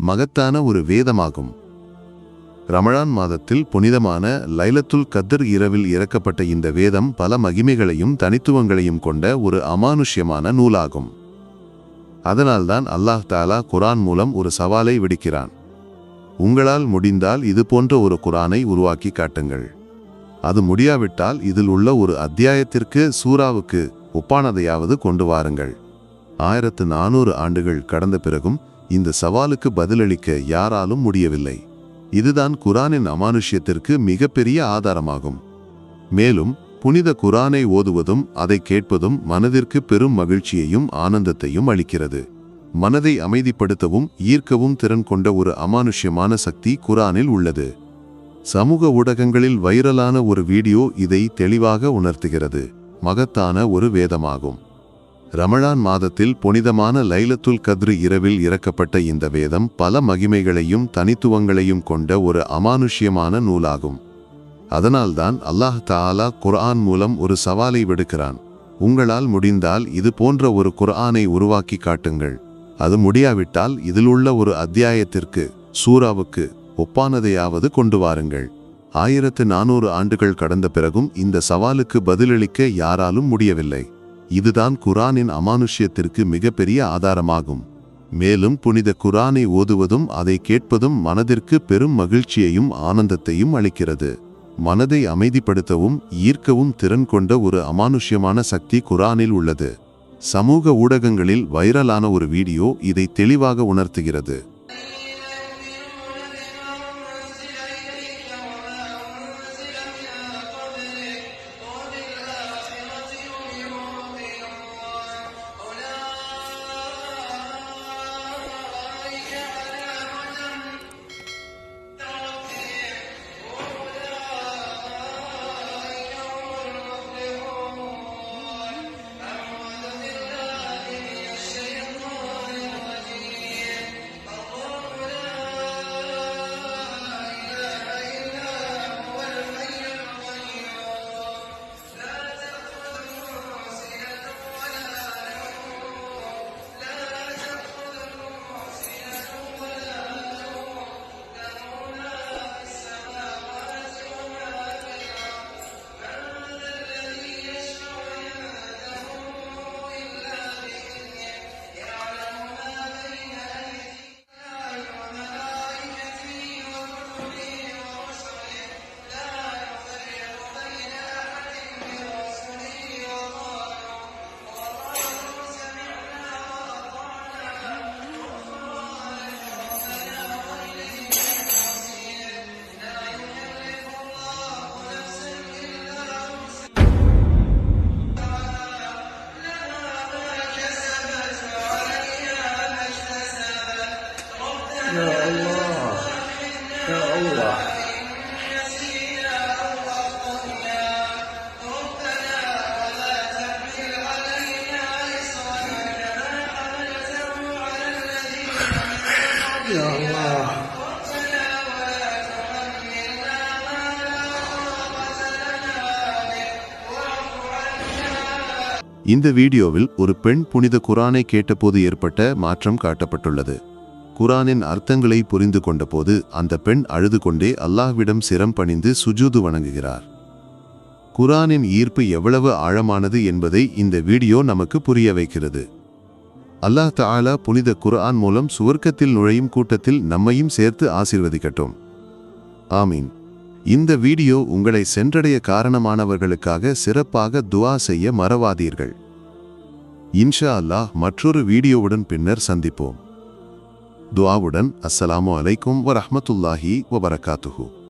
மகத்தான ஒரு வேதமாகும். ரமழான் மாதத்தில் புனிதமான லைலத்துல் கத்தர் இரவில் இறக்கப்பட்ட இந்த வேதம் பல மகிமைகளையும் தனித்துவங்களையும் கொண்ட ஒரு அமானுஷ்யமான நூலாகும். அதனால்தான் அல்லாஹ் தாலா குரான் மூலம் ஒரு சவாலை விடுக்கிறான். உங்களால் முடிந்தால் இது போன்ற ஒரு குரானை உருவாக்கி காட்டுங்கள். அது முடியாவிட்டால் இதில் உள்ள ஒரு அத்தியாயத்திற்கு சூறாவுக்கு ஒப்பானதையாவது கொண்டு வாருங்கள். ஆயிரத்து நானூறு ஆண்டுகள் கடந்த பிறகும் இந்த சவாலுக்கு பதிலளிக்க யாராலும் முடியவில்லை. இதுதான் குரானின் அமானுஷ்யத்திற்கு மிகப்பெரிய ஆதாரமாகும். மேலும் புனித குரானை ஓதுவதும் அதை கேட்பதும் மனதிற்கு பெரும் மகிழ்ச்சியையும் ஆனந்தத்தையும் அளிக்கிறது. மனதை அமைதிப்படுத்தவும் ஈர்க்கவும் திறன் கொண்ட ஒரு அமானுஷ்யமான சக்தி குரானில் உள்ளது. சமூக ஊடகங்களில் வைரலான ஒரு வீடியோ இதை தெளிவாக உணர்த்துகிறது. மகத்தான ஒரு வேதமாகும். ரமழான் மாதத்தில் புனிதமான லைலத்துல் கத்ரு இரவில் இறக்கப்பட்ட இந்த வேதம் பல மகிமைகளையும் தனித்துவங்களையும் கொண்ட ஒரு அமானுஷ்யமான நூலாகும். அதனால்தான் அல்லாஹ் தாலா குர்ஆன் மூலம் ஒரு சவாலை விடுக்கிறான். உங்களால் முடிந்தால் இது போன்ற ஒரு குர்ஆனை உருவாக்கி காட்டுங்கள். அது முடியாவிட்டால் இதிலுள்ள ஒரு அத்தியாயத்திற்கு சூறாவுக்கு ஒப்பானதையாவது கொண்டு வாருங்கள். ஆயிரத்து நானூறு ஆண்டுகள் கடந்த பிறகும் இந்த சவாலுக்கு பதிலளிக்க யாராலும் முடியவில்லை. இதுதான் குரானின் அமானுஷ்யத்திற்கு மிகப்பெரிய ஆதாரமாகும். மேலும் புனித குரானை ஓதுவதும் அதை கேட்பதும் மனதிற்கு பெரும் மகிழ்ச்சியையும் ஆனந்தத்தையும் அளிக்கிறது. மனதை அமைதிப்படுத்தவும் ஈர்க்கவும் திறன் கொண்ட ஒரு அமானுஷ்யமான சக்தி குரானில் உள்ளது. சமூக ஊடகங்களில் வைரலான ஒரு வீடியோ இதை தெளிவாக உணர்த்துகிறது. Ya Allah. Ya Allah. Ya Allah. இந்த வீடியோவில் ஒரு பெண் புனித குரானை கேட்டபோது ஏற்பட்ட மாற்றம் காட்டப்பட்டுள்ளது. குரானின் அர்த்தங்களை புரிந்து கொண்டபோது அந்த பெண் அழுது கொண்டே அல்லாஹ்விடம் சிரம் பணிந்து சுஜூது வணங்குகிறார். குரானின் ஈர்ப்பு எவ்வளவு ஆழமானது என்பதை இந்த வீடியோ நமக்கு புரிய வைக்கிறது. அல்லாஹ் தாலா புனித குர்ஆன் மூலம் சுவர்க்கத்தில் நுழையும் கூட்டத்தில் நம்மையும் சேர்த்து ஆசிர்வதிக்கட்டும். ஆமீன். இந்த வீடியோ உங்களை சென்றடைய காரணமானவர்களுக்காக சிறப்பாக துவா செய்ய மறவாதீர்கள். இன்ஷா அல்லாஹ் மற்றொரு வீடியோவுடன் பின்னர் சந்திப்போம். துஆவுடன் அஸ்ஸலாமு அலைக்கும் வரஹ்மத்துல்லாஹி வபரகாத்துஹு